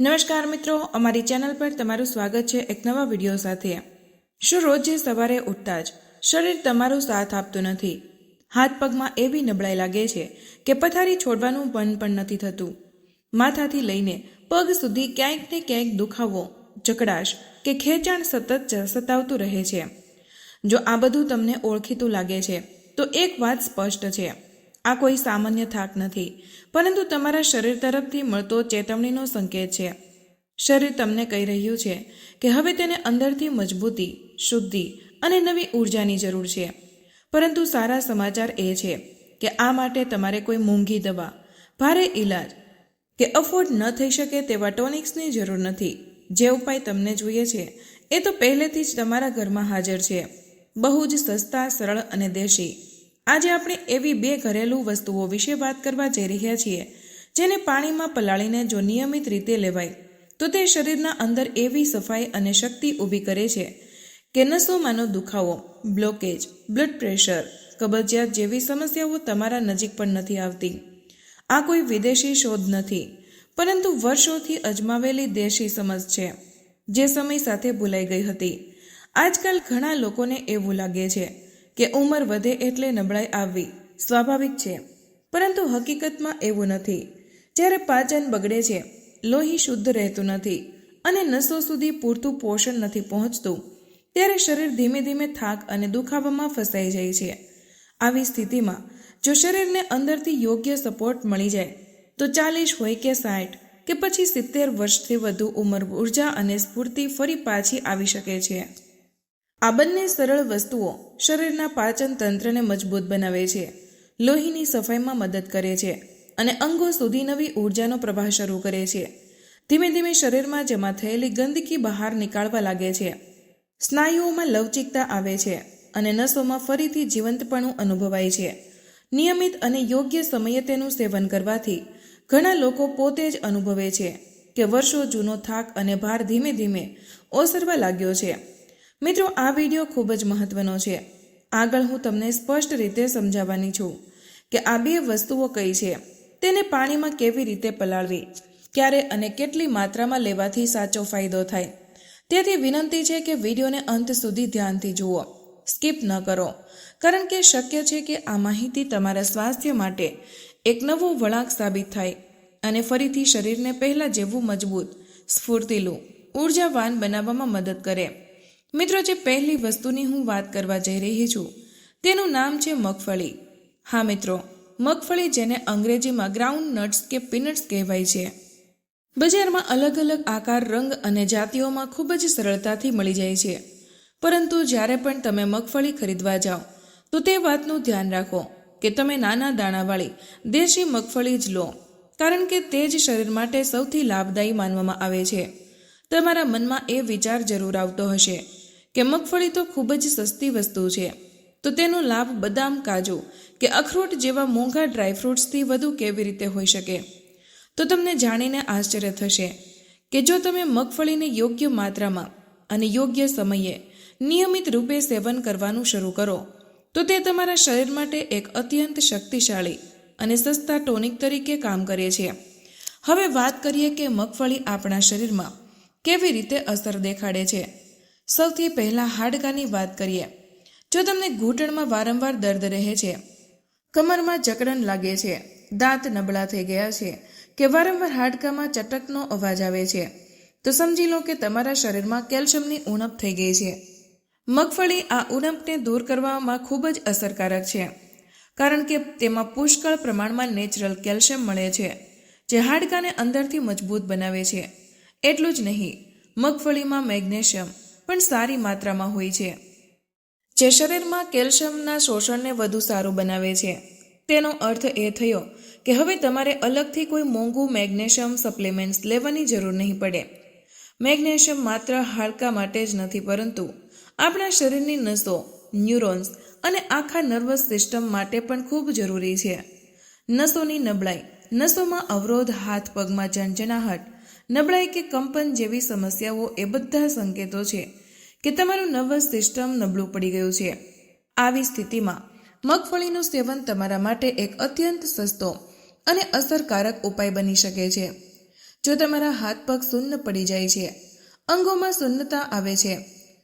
નમસ્કાર મિત્રો, અમારી ચેનલ પર તમારું સ્વાગત છે એક નવા વીડિયો સાથે. શું રોજે સવારે ઉઠતા જ શરીર તમારો સાથ આપતું નથી? હાથ પગમાં એવી નબળાઈ લાગે છે કે પથારી છોડવાનું મન પણ નથી થતું. માથાથી લઈને પગ સુધી ક્યાંક ને ક્યાંક દુખાવો જકડાશ કે ખેંચાણ સતત સતાવતું રહે છે. જો આ બધું તમને ઓળખીતું લાગે છે, તો એક વાત સ્પષ્ટ છે. આ કોઈ સામાન્ય થાક નથી. પરંતુ તમારા શરીર તરફથી મળતો ચેતવણીનો સંકેત છે. શરીર તમને કહી રહ્યું છે કે હવે તેને અંદરથી મજબૂતી, શુદ્ધિ અને નવી ઉર્જાની જરૂર છે. પરંતુ સારા સમાચાર એ છે કે આ માટે તમારે કોઈ મોંઘી દવા, ભારે ઈલાજ કે અફોર્ડ ન થઈ શકે તેવા ટોનિક્સની જરૂર નથી. જે ઉપાય તમને જોઈએ છે એ તો પહેલેથી જ તમારા ઘરમાં હાજર છે. બહુ જ સસ્તા, સરળ અને દેશી. આજે આપણે એવી બે ઘરેલું વસ્તુઓ વિશે વાત કરવા જઈ રહ્યા છીએ, જેને પાણીમાં પલાળીને જો નિયમિત રીતે લેવાય, તો તે શરીરના અંદર એવી સફાઈ અને શક્તિ ઊભી કરે છે કે નસોમાંનો દુખાવો બ્લોકેજ બ્લડ પ્રેશર કબજિયાત જેવી સમસ્યાઓ તમારા નજીક પણ નથી આવતી. આ કોઈ વિદેશી શોધ નથી, પરંતુ વર્ષોથી અજમાવેલી દેશી સમજ છે, જે સમય સાથે ભૂલાઈ ગઈ હતી. આજકાલ ઘણા લોકોને એવું લાગે છે કે ઉંમર વધે એટલે નબળાઈ આવવી સ્વાભાવિક છે. પરંતુ હકીકતમાં એવું નથી. જ્યારે પાચન બગડે છે, લોહી શુદ્ધ રહેતું નથી અને નસો સુધી પૂરતું પોષણ નથી પહોંચતું, ત્યારે શરીર ધીમે ધીમે થાક અને દુખાવામાં ફસાઈ જાય છે. આવી સ્થિતિમાં જો શરીરને અંદરથી યોગ્ય સપોર્ટ મળી જાય, તો ચાલીસ હોય કે સાઠ, કે પછી સિત્તેર વર્ષથી વધુ ઉંમર ઊર્જા અને સ્ફૂર્તિ ફરી પાછી આવી શકે છે. આ બંને સરળ વસ્તુઓ શરીરના પાચન તંત્રને મજબૂત બનાવે છે. લોહીની સફાઈમાં મદદ કરે છે અને અંગો સુધી નવી ઉર્જાનો પ્રવાહ શરૂ કરે છે. ધીમે ધીમે શરીરમાં જમા થયેલી ગંદકી બહાર નીકાળવા લાગે છે. સ્નાયુઓમાં લવચિકતા આવે છે અને નસોમાં ફરીથી જીવંતપણું અનુભવાય છે. નિયમિત અને યોગ્ય સમયે તેનું સેવન કરવાથી ઘણા લોકો પોતે જ અનુભવે છે કે વર્ષો જૂનો થાક અને ભાર ધીમે ધીમે ઓસરવા લાગ્યો છે. મિત્રો, આ વીડિયો ખૂબ જ મહત્વનો છે. આગળ હું તમને સ્પષ્ટ રીતે સમજાવવાની છું કે આ બે વસ્તુઓ કઈ છે. તેને પાણીમાં કેવી રીતે પલાળવી? ક્યારે અને કેટલી માત્રામાં લેવાથી સાચો ફાયદો થાય? તેથી વિનંતી છે કે વિડીયોને અંત સુધી ધ્યાનથી જુઓ. સ્કીપ ન કરો. કારણ કે શક્ય છે કે આ માહિતી તમારા સ્વાસ્થ્ય માટે એક નવો વળાંક સાબિત થાય અને ફરીથી શરીરને પહેલાં જેવું મજબૂત, સ્ફૂર્તિલું, ઉર્જાવાન બનાવવામાં મદદ કરે. મિત્રો, જે પહેલી વસ્તુની હું વાત કરવા જઈ રહી છું, તેનું નામ છે મગફળી. હા મિત્રો, મગફળી જેને અંગ્રેજીમાં ગ્રાઉન્ડ નટ્સ કે પીનટ્સ કહેવાય છે. બજારમાં અલગ અલગ આકાર, રંગ અને જાતિઓમાં ખૂબ જ સરળતાથી મળી જાય છે. પરંતુ જ્યારે પણ તમે મગફળી ખરીદવા જાઓ, તો તે વાતનું ધ્યાન રાખો કે તમે નાના દાણાવાળી દેશી મગફળી જ લો, કારણ કે તે જ શરીર માટે સૌથી લાભદાયી માનવામાં આવે છે. તમારા મનમાં એ વિચાર જરૂર આવતો હશે કે મગફળી તો ખૂબ જ સસ્તી વસ્તુ છે. તો તેનો લાભ બદામ, કાજુ કે અખરોટ જેવા મોંઘા ડ્રાયફ્રૂટ્સથી વધુ કેવી રીતે હોઈ શકે? તો તમને જાણીને આશ્ચર્ય થશે કે જો તમે મગફળીને યોગ્ય માત્રામાં અને યોગ્ય સમયે નિયમિત રૂપે સેવન કરવાનું શરૂ કરો, તો તે તમારા શરીર માટે એક અત્યંત શક્તિશાળી અને સસ્તા ટોનિક તરીકે કામ કરે છે. હવે વાત કરીએ કે મગફળી આપણા શરીરમાં કેવી રીતે અસર દેખાડે છે. સૌથી પહેલાં હાડકાની વાત કરીએ. જો તમને ઘૂંટણમાં વારંવાર દર્દ રહે છે, કમરમાં જકડન લાગે છે, દાંત નબળા થઈ ગયા છે કે વારંવાર હાડકામાં ચટકનો અવાજ આવે છે, તો સમજી લો કે તમારા શરીરમાં કેલ્શિયમની ઉણપ થઈ ગઈ છે. મગફળી આ ઉણપને દૂર કરવામાં ખૂબ જ અસરકારક છે, કારણ કે તેમાં પુષ્કળ પ્રમાણમાં નેચરલ કેલ્શિયમ મળે છે, જે હાડકાને અંદરથી મજબૂત બનાવે છે. એટલું જ નહીં, મગફળીમાં મેગ્નેશિયમ પણ સારી માત્રામાં હોય છે. જે શરીરમાં કેલ્શિયમના શોષણને વધુ સારું બનાવે છે. તેનો અર્થ એ થયો કે હવે તમારે અલગથી કોઈ મોંઘું મેગ્નેશિયમ સપ્લિમેન્ટ્સ લેવાની જરૂર નહીં પડે. મેગ્નેશિયમ માત્ર હાડકા માટે જ નથી, પરંતુ આપણા શરીરની નસો, ન્યુરોન્સ અને આખા નર્વસ સિસ્ટમ માટે પણ ખૂબ જરૂરી છે. નસોની નબળાઈ, નસોમાં અવરોધ, હાથ પગમાં ઝંઝનાહટ, નબળાઈ કે કંપન જેવી સમસ્યાઓ એ બધા સંકેતો છે. કે તમારું નર્વસ સિસ્ટમ નબળું પડી ગયું છે. આવી સ્થિતિમાં મગફળીનું સેવન તમારા માટે એક અત્યંત સસ્તો અને અસરકારક ઉપાય બની શકે છે. જો તમારા હાથ પગ શૂન્ય પડી જાય છે, અંગોમાં શૂન્યતા આવે છે,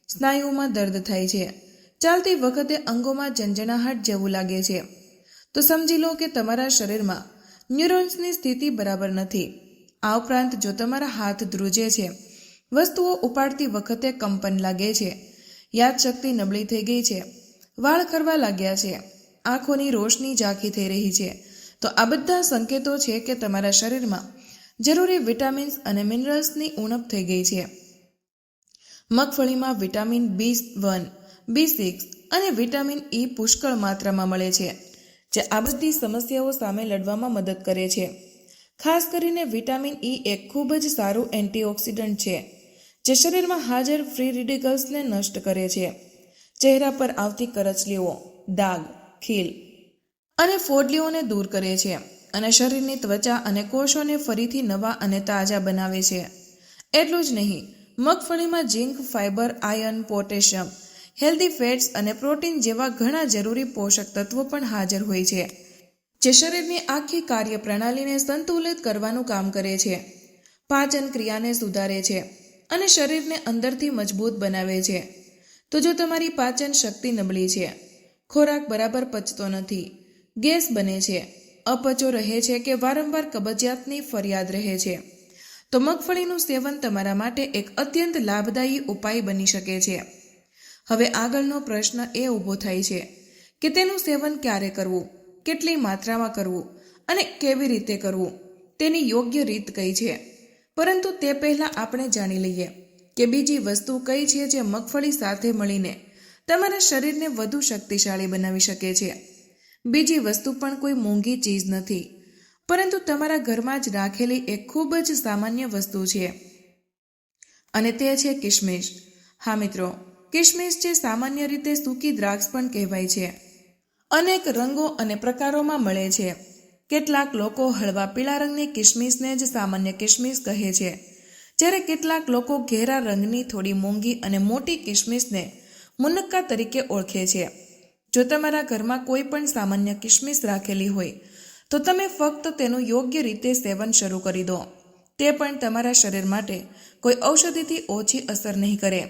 સ્નાયુઓમાં દર્દ થાય છે, ચાલતી વખતે અંગોમાં ઝંઝણાહટ જેવું લાગે છે, તો સમજી લો કે તમારા શરીરમાં ન્યુરોન્સની સ્થિતિ બરાબર નથી. આ ઉપરાંત જો તમારા હાથ ધ્રુજે છે વસ્તુઓ ઉપાડતી વખતે કંપન લાગે છે. યાદશક્તિ નબળી થઈ ગઈ છે. વાળ કરવા લાગ્યા છે. આંખોની રોશની ઝાંખી થઈ રહી છે. તો આ બધા સંકેતો છે કે તમારા શરીરમાં જરૂરી વિટામિન્સ અને મિનરલ્સની ઉણપ થઈ ગઈ છે. મગફળીમાં vitamin B one, B six અને વિટામિન ઈ પુષ્કળ માત્રામાં મળે છે, જે આ બધી સમસ્યાઓ સામે લડવામાં મદદ કરે છે. ખાસ કરીને વિટામિન ઈ એક ખૂબ જ સારું એન્ટીઓક્સિડન્ટ છે. જે શરીરમાં હાજર ફ્રી રેડિકલ્સને નષ્ટ કરે છે. ચહેરા પર આવતી કરચલીઓ, દાગ, ખીલ અને ફોડલીઓને દૂર કરે છે અને શરીરની ત્વચા અને કોષોને ફરીથી નવા અને તાજા બનાવે છે. એટલું જ નહીં, મગફળીમાં zinc, fibre, iron, potassium, healthy fats અને પ્રોટીન જેવા ઘણા જરૂરી પોષક તત્વો પણ હાજર હોય છે, જે શરીરની આખી કાર્યપ્રણાલીને સંતુલિત કરવાનું કામ કરે છે. પાચન ક્રિયાને સુધારે છે. અને શરીરને અંદરથી મજબૂત બનાવે છે. તો જો તમારી પાચન શક્તિ નબળી છે, ખોરાક બરાબર પચતો નથી, ગેસ બને છે, અપચો રહે છે કે વારંવાર કબજિયાતની ફરિયાદ રહે છે, તો મગફળીનું સેવન તમારા માટે એક અત્યંત લાભદાયી ઉપાય બની શકે છે. હવે આગળનો પ્રશ્ન એ ઊભો થાય છે કે તેનું સેવન ક્યારે કરવું, કેટલી માત્રામાં કરવું અને કેવી રીતે કરવું, તેની યોગ્ય રીત કઈ છે? પરંતુ તે પહેલાં આપણે જાણી લઈએ કે બીજી વસ્તુ કઈ છે જે મગફળી સાથે મળીને તમારા શરીરને વધુ શક્તિશાળી બનાવી શકે છે. બીજી વસ્તુ પણ કોઈ મોંઘી ચીજ નથી, પરંતુ તમારા ઘરમાં જ રાખેલી એક ખૂબ જ સામાન્ય વસ્તુ છે. અને તે છે કિશમિશ હા મિત્રો કિશમિશ જે સામાન્ય રીતે સૂકી દ્રાક્ષ પણ કહેવાય છે. અનેક રંગો અને પ્રકારોમાં મળે છે. કેટલાક લોકો હળવા પીળા રંગની કિશમિશને જ સામાન્ય કિશમિશ કહે છે. જ્યારે કેટલાક લોકો ઘેરા રંગની થોડી મોંઘી અને મોટી કિશમિશને મુનક્કા તરીકે ઓળખે છે. જો તમારા ઘરમાં કોઈ પણ સામાન્ય કિશમિશ રાખેલી હોય, તો તમે ફક્ત તેનું યોગ્ય રીતે સેવન શરૂ કરી દો. તે પણ તમારા શરીર માટે કોઈ ઔષધિથી ઓછી અસર નહીં કરે.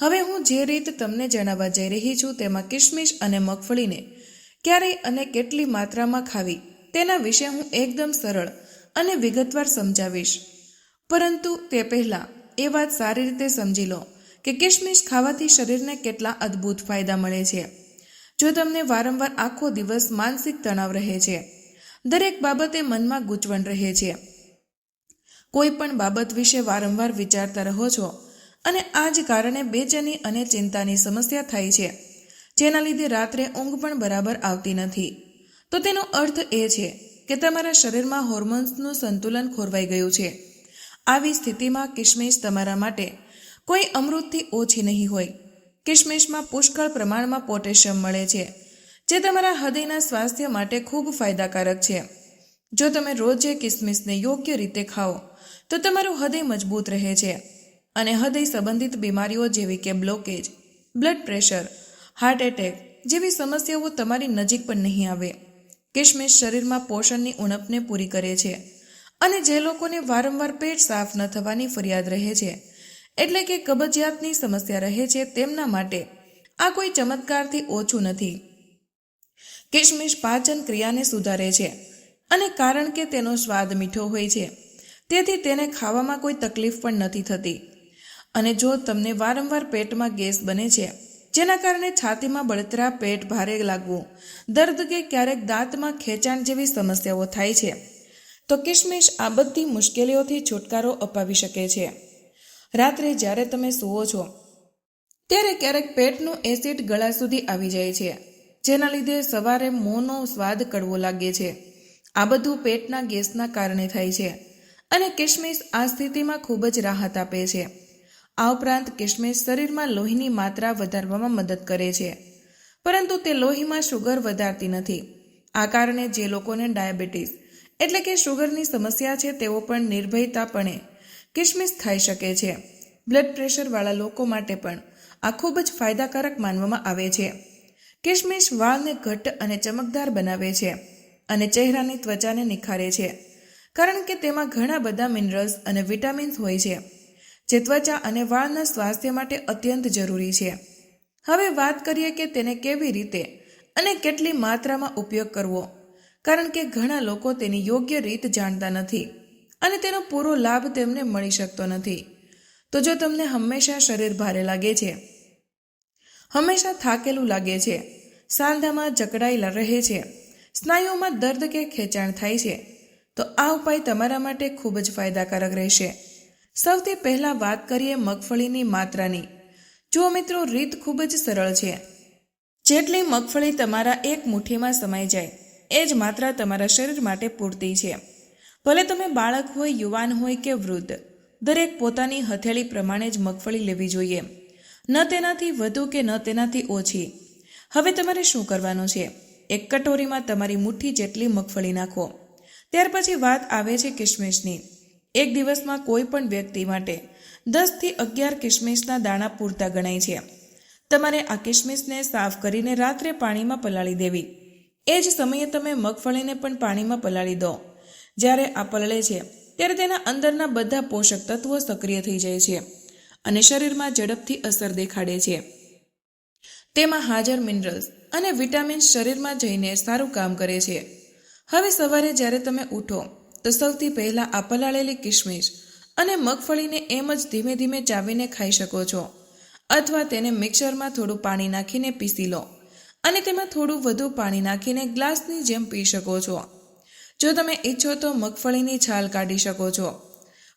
હવે હું જે રીત તમને જણાવવા જઈ રહી છું તેમાં કિશમિશ અને મગફળીને ક્યારે અને કેટલી માત્રામાં ખાવી તેના વિશે હું એકદમ સરળ અને વિગતવાર સમજાવીશ. પરંતુ તે પહેલાં એ વાત સારી રીતે સમજી લો કે કિશમિશ ખાવાથી શરીરને કેટલા અદ્ભુત ફાયદા મળે છે. જો તમને વારંવાર આખો દિવસ માનસિક તણાવ રહે છે, દરેક બાબતે મનમાં ગૂંચવણ રહે છે. કોઈ પણ બાબત વિશે વારંવાર વિચારતા રહો છો અને આ જ કારણે બેચેની અને ચિંતાની સમસ્યા થાય છે, જેના લીધે રાત્રે ઊંઘ પણ બરાબર આવતી નથી. તો તેનો અર્થ એ છે કે તમારા શરીરમાં હોર્મોન્સનું સંતુલન ખોરવાઈ ગયું છે. આવી સ્થિતિમાં કિશમિશ તમારા માટે કોઈ અમૃતથી ઓછી નહીં હોય. કિશમિશમાં પુષ્કળ પ્રમાણમાં પોટેશિયમ મળે છે, જે તમારા હૃદયના સ્વાસ્થ્ય માટે ખૂબ ફાયદાકારક છે. જો તમે રોજે કિસમિસને યોગ્ય રીતે ખાઓ, તો તમારું હૃદય મજબૂત રહે છે અને હૃદય સંબંધિત બીમારીઓ જેવી કે blockage blood pressure heart attack જેવી સમસ્યાઓ તમારી નજીક પણ નહીં આવે. કિશમિશ શરીરમાં પોષણની ઉણપને પૂરી કરે છે અને જે લોકોને વારંવાર પેટ સાફ ન થવાની ફરિયાદ રહે છે, એટલે કે કબજિયાતની સમસ્યા રહે છે તેમના માટે આ કોઈ ચમત્કારથી ઓછું નથી. કિશમિશ પાચન ક્રિયાને સુધારે છે અને કારણ કે તેનો સ્વાદ મીઠો હોય છે, તેથી તેને ખાવામાં કોઈ તકલીફ પણ નથી થતી. અને જો તમને વારંવાર પેટમાં ગેસ બને છે જેના કારણે છાતીમાં બળતરા, પેટ ભારે લાગવું, દર્દ કે ક્યારેક દાંતમાં ખેંચાણ જેવી સમસ્યાઓ થાય છે. તો કિશમિશ આ બધી મુશ્કેલીઓથી છુટકારો અપાવી શકે છે. રાત્રે જ્યારે તમે સૂવો છો, ત્યારે ક્યારેક પેટનું એસિડ ગળા સુધી આવી જાય છે, જેના લીધે સવારે મોંનો સ્વાદ કડવો લાગે છે. આ બધું પેટના ગેસના કારણે થાય છે અને કિશમિશ આ સ્થિતિમાં ખૂબ જ રાહત આપે છે. આ ઉપરાંત કિશમિશ શરીરમાં લોહીની માત્રા વધારવામાં મદદ કરે છે. પરંતુ તે લોહીમાં શુગર વધારતી નથી. આ કારણે જે લોકોને ડાયાબિટીસ એટલે કે શુગરની સમસ્યા છે, તેઓ પણ નિર્ભયતાપણે કિશમિશ ખાઈ શકે છે. બ્લડ પ્રેશરવાળા લોકો માટે પણ આ ખૂબ જ ફાયદાકારક માનવામાં આવે છે. કિશમિશ વાળને ઘટ્ટ અને ચમકદાર બનાવે છે અને ચહેરાની ત્વચાને નિખારે છે. કારણ કે તેમાં ઘણા બધા મિનરલ્સ અને વિટામિન્સ હોય છે. જે ત્વચા અને વાળના સ્વાસ્થ્ય માટે અત્યંત જરૂરી છે. હવે વાત કરીએ કે તેને કેવી રીતે અને કેટલી માત્રામાં ઉપયોગ કરવો. કારણ કે ઘણા લોકો તેની યોગ્ય રીત જાણતા નથી અને તેનો પૂરો લાભ તેમને મળી શકતો નથી. તો જો તમને હંમેશા શરીર ભારે લાગે છે, હંમેશા થાકેલું લાગે છે, સાંધામાં જકડાયેલા રહે છે, સ્નાયુઓમાં દર્દ કે ખેંચાણ થાય છે, તો આ ઉપાય તમારા માટે ખૂબ જ ફાયદાકારક રહેશે. સૌથી પહેલાં વાત કરીએ મગફળીની માત્રાની. જો મિત્રો, રીત ખૂબ જ સરળ છે. જેટલી મગફળી તમારા એક મુઠ્ઠીમાં સમાઈ જાય, એ જ માત્રા તમારા શરીર માટે પૂરતી છે. ભલે તમે બાળક હોય, યુવાન હોય કે વૃદ્ધ, દરેક પોતાની હથેળી પ્રમાણે જ મગફળી લેવી જોઈએ. ન તેનાથી વધુ કે ન તેનાથી ઓછી. હવે તમારે શું કરવાનું છે? એક કટોરીમાં તમારી મુઠ્ઠી જેટલી મગફળી નાખો. ત્યાર પછી વાત આવે છે કિશમિશની એક દિવસમાં કોઈ પણ વ્યક્તિ માટે દસથી અગિયાર કિશમિશના દાણા પૂરતા ગણાય છે. તમારે આ કિશમિશને સાફ કરીને રાત્રે પાણીમાં પલાળી દેવી. એ જ સમયે તમે મગફળીને પણ પાણીમાં પલાળી દો. જ્યારે આ પલળે છે, ત્યારે તેના અંદરના બધા પોષક તત્વો સક્રિય થઈ જાય છે અને શરીરમાં ઝડપથી અસર દેખાડે છે. તેમાં હાજર મિનરલ્સ અને વિટામિન્સ શરીરમાં જઈને સારું કામ કરે છે. હવે સવારે જ્યારે તમે ઉઠો તો સૌથી પહેલાં આ પલાળેલી કિશમિશ અને મગફળીને એમ જ ધીમે ધીમે ચાવીને ખાઈ શકો છો. અથવા તેને મિક્સરમાં થોડું પાણી નાખીને પીસી લો અને તેમાં થોડું વધુ પાણી નાખીને ગ્લાસની જેમ પી શકો છો. જો તમે ઈચ્છો તો મગફળીની છાલ કાઢી શકો છો.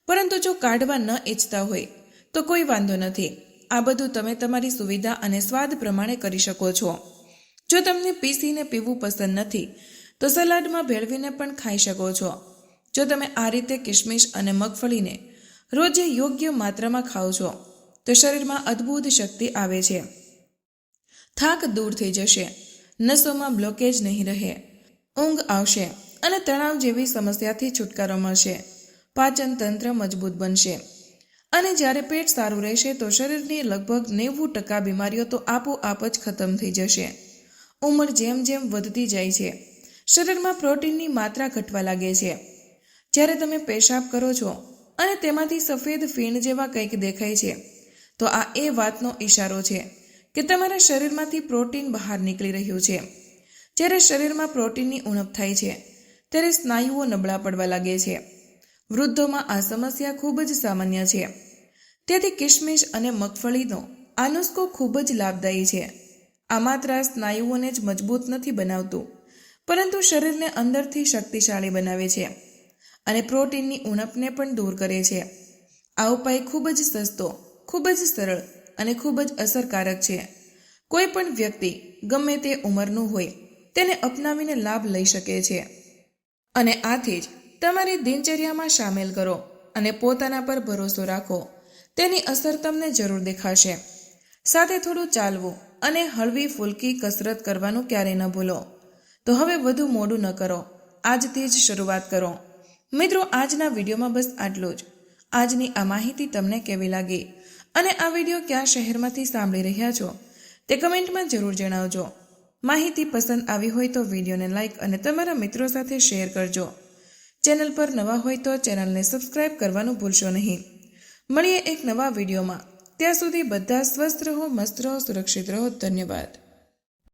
પરંતુ જો કાઢવા ન ઈચ્છતા હોય, તો કોઈ વાંધો નથી. આ બધું તમે તમારી સુવિધા અને સ્વાદ પ્રમાણે કરી શકો છો. જો તમને પીસીને પીવું પસંદ નથી, તો સલાડમાં ભેળવીને પણ ખાઈ શકો છો. જો તમે આ રીતે કિશમિશ અને મગફળીને રોજે યોગ્ય માત્રામાં ખાઓ છો, તો શરીરમાં અદ્ભુત શક્તિ આવે છે. થાક દૂર થઈ જશે, નસોમાં બ્લોકેજ નહીં રહે, ઊંઘ આવશે અને તણાવ જેવી સમસ્યાથી છુટકારો મળશે, પાચન તંત્ર મજબૂત બનશે. અને જ્યારે પેટ સારું રહેશે, તો શરીરની લગભગ નેવું ટકા બીમારીઓ તો આપોઆપ જ ખતમ થઈ જશે. ઉંમર જેમ જેમ વધતી જાય છે, શરીરમાં પ્રોટીનની માત્રા ઘટવા લાગે છે. જ્યારે તમે પેશાબ કરો છો અને તેમાંથી સફેદ ફીણ જેવા કંઈક દેખાય છે, તો આ એ વાતનો ઈશારો છે કે તમારા શરીરમાંથી પ્રોટીન બહાર નીકળી રહ્યું છે. જ્યારે શરીરમાં પ્રોટીનની ઉણપ થાય છે, ત્યારે સ્નાયુઓ નબળા પડવા લાગે છે. વૃદ્ધોમાં આ સમસ્યા ખૂબ જ સામાન્ય છે. તેથી કિશમિશ અને મગફળીનો આ નુસ્ખો ખૂબ જ લાભદાયી છે. આ માત્ર સ્નાયુઓને જ મજબૂત નથી બનાવતું, પરંતુ શરીરને અંદરથી શક્તિશાળી બનાવે છે. અને પ્રોટીનની ઉણપને પણ દૂર કરે છે. આ ઉપાય ખૂબ જ સસ્તો, ખૂબ જ સરળ અને ખૂબ જ અસરકારક છે. કોઈ પણ વ્યક્તિ ગમે તે ઉંમરનું હોય, તેને અપનાવીને લાભ લઈ શકે છે. અને આથી જ તમારી દિનચર્યામાં સામેલ કરો અને પોતાના પર ભરોસો રાખો. તેની અસર તમને જરૂર દેખાશે. સાથે થોડું ચાલવું અને હળવી ફૂલકી કસરત કરવાનું ક્યારેય ન ભૂલો. તો હવે વધુ મોડું ન કરો. આજથી જ શરૂઆત કરો. મિત્રો, આજના વિડીયોમાં બસ આટલું જ. આજની આ માહિતી તમને કેવી લાગી? અને આ વીડિયો ક્યાં શહેરમાંથી સાંભળી રહ્યા છો? તે કમેન્ટમાં જરૂર જણાવજો. માહિતી પસંદ આવી હોય તો વિડીયોને લાઇક અને તમારા મિત્રો સાથે શેર કરજો. ચેનલ પર નવા હોય તો ચેનલને સબસ્ક્રાઇબ કરવાનું ભૂલશો નહીં. મળીએ એક નવા વિડીયોમાં. ત્યાં સુધી બધા સ્વસ્થ રહો, મસ્ત રહો, સુરક્ષિત રહો. ધન્યવાદ.